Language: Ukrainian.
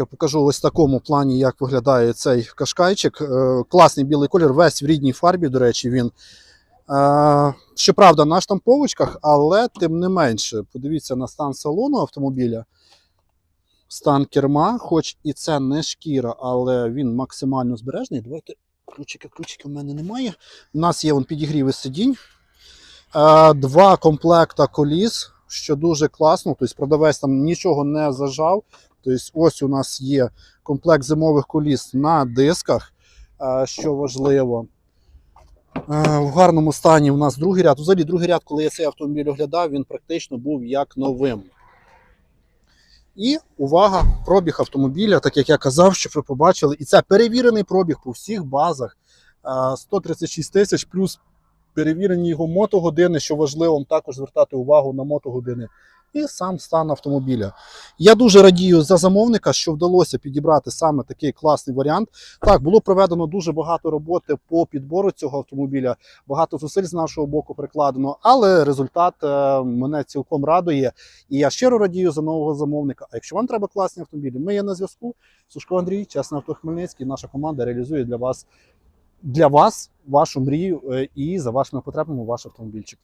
третє покажу ось в такому плані, як виглядає цей кашкайчик. Е, Класний білий колір, весь в рідній фарбі, до речі, він. Е, Щоправда, на штамповочках, але тим не менше, подивіться на стан салону автомобіля. Стан керма, хоч і це не шкіра, але він максимально збережний. Давайте ключики, ключики в мене немає. У нас є вон, підігріви сидінь. Е, Два комплекта коліс, що дуже класно. Тобто продавець там нічого не зажав. Тобто, ось у нас є комплект зимових коліс на дисках, е, що важливо. Е, В гарному стані у нас другий ряд. Взагалі, другий ряд, коли я цей автомобіль оглядав, він практично був як новим. І увага, пробіг автомобіля, так як я казав, щоб ви побачили. І це перевірений пробіг по всіх базах. Е, 136 тисяч плюс перевірені його мотогодини, що важливо також звертати увагу на мотогодини. І сам стан автомобіля. Я дуже радію за замовника, що вдалося підібрати саме такий класний варіант. Так, було проведено дуже багато роботи по підбору цього автомобіля, багато зусиль з нашого боку прикладено, але результат е, мене цілком радує. І я щиро радію за нового замовника. А якщо вам треба класні автомобілі, ми є на зв'язку. Сушко Андрій, чесно авто Хмельницький. Наша команда реалізує для вас для вас вашу мрію е, і за вашими потребами ваш автомобільчик.